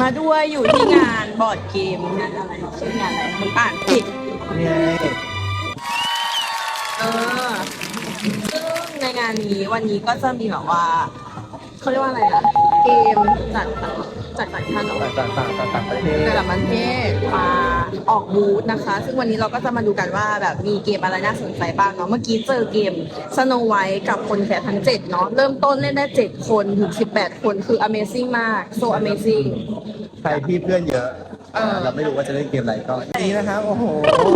มาด้วยอยู่ที่งานบอร์ดเกมงานอะไรชื่องานอะไรมันอ่านผิดนี่ไงเออซึ่งในงานนี้วันนี้ก็จะมีแบบว่าเขาเรียกว่าอะไรนะเกมจัดจัดจัดขนมต่างต่างต่างต่างประเทศแต่ละประเทศมา ออกบูธนะคะ ซึ่งวันนี้เราก็จะมาดูกันว่าแบบมีเกมอะไรน่าสนใจบ้างเนาะเมื่อกี้เจอเกม Snow White กับคนแคทั้ง 7 เนาะเริ่มต้นเล่นได้ 7 คนถึง 18 คนคือ amazing มาก so amazing ใครที่เพื่อนเยอะเออ เราไม่รู้ว่าจะเล่นเกมอะไรก็นี่นะครับโอ้โห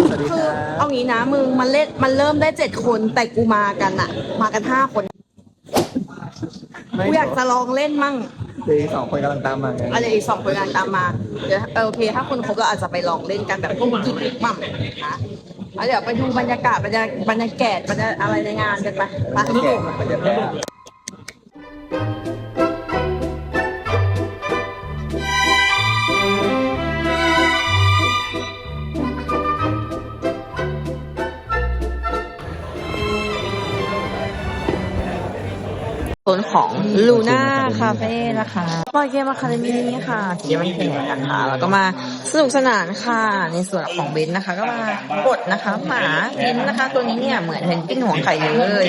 สวัสดีคืคอรัเอาบงี้นะมึงมันเล่นมันเริ่มได้ 7 คนแต่กูมากันอะมากัน 5 คนกูอยากจะลองเล่นมั่ง เดี๋ยวอีกสองคนกำลังตามมาไงอะไรอีกสองคนงานตามมาเดี๋ยวเออโอเค ถ้าคนครบเราอาจจะไปลองเล่นกันแบบพวกกิ๊กกิ๊กมั่งนะแล้วเดี๋ยวไปดูบรรยากาศบรรยากบรรยากาศบรรยากาศอะไรในงานกันไปไปแก่มันจะแก่ โซนของลูน่าคาเฟ่นะคะบอยเกมอะคาเดมี่ค่ะเกมมันแข่งกันค่ะแล้วก็มาสนุกสนานค่ะ ในส่วนของเบนซ์นะคะ ก็มากดนะคะหมาลิ้นนะคะ ตัวนี้เนี่ยเหมือนเพนกวินหัวไข่เลย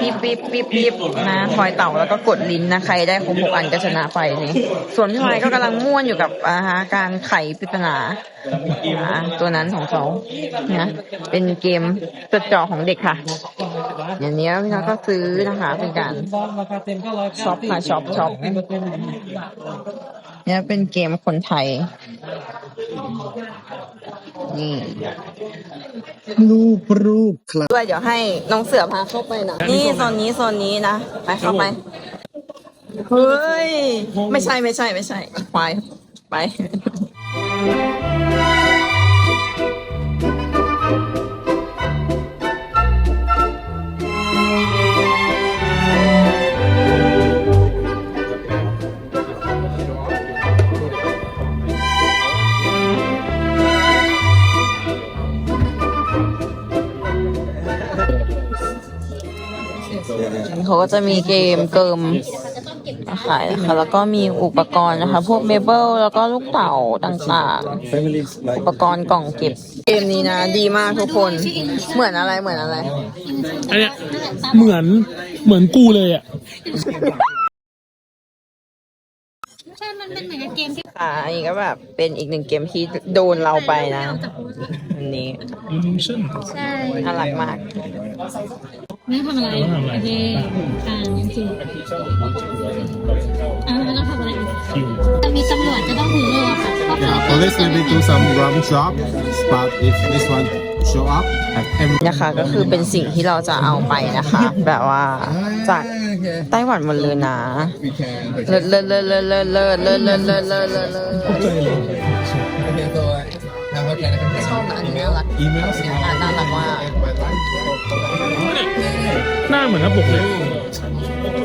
ปีบปีบปีบปีบนะทอยเต่าแล้วก็กดลิ้นนะใครได้ครบหกอันก็ชนะไปนี่ส่วนพี่ไม้ก็กำลังม่วนอยู่กับอาหารการไขปริศนาอ่าตัวนั้นของเขานะเป็นเกมจดจ่อของเด็กค่ะ อย่างนี้พี่น้องก็ซื้อนะคะเป็นการช็อปค่ะช็อปช็อปเนี่ยเป็นเกมคนไทย นี่ รูปรูปครับด้วยเดี๋ยวให้น้องเสือพาเข้าไปนะนี่โซนนี้โซนนี้นะ ไปเข้าไป เฮ้ย ไม่ใช่ไม่ใช่ไม่ใช่ควายไป เขาก็จะมีเกมเกิมมาขายนะคะแล้วก็มีอุปกรณ์นะคะ พวกเมเบิลแล้วก็ลูกเต่าต่างๆ อุปกรณ์กล่องเก็บ เกมนี้นะ ดีมากทุกคน เหมือนอะไรเหมือนอะไร อันเนี้ยเหมือนเหมือนกูเลยอะใช่มันเป็นเหมือนกับเกมที่อ่าอันนี้ก็แบบเป็นอีกหนึ่งเกมที่โดนเราไปนะ อันนี้ ใช่น่ารักมาก ไม่ทำอะไรโอเคอ่าจริงอ่าแล้วเราทำอะไรอีกจะมีตำรวจจะต้องถือโล่ค่ะก็คือ Yeah, police maybe do some round job, but if this one show up, have every นะคะก็คือเป็นสิ่งที่เราจะเอาไปนะคะ แบบว่าจากไต้หวันหมดเลยนะเลิศเลิศเลิศเลิศเลิศเลิศเลิศเลิศเลิศเลิศ เลิศเลิศชอบนะอันนี้น่ารักอะน่ารักมากหน้าเหมือนหน้าปกเลย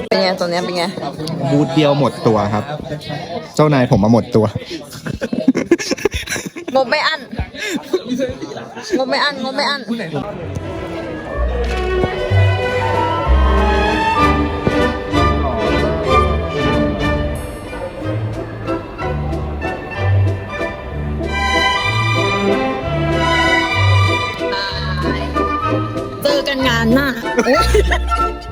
เป็นไงตัวเนี้ยเป็นไงบูทเดียวหมดตัวครับ เจ้านายผมมาหมดตัวงบไม่อั้นงบไม่อั้นงบไม่อั้น 嗯呐。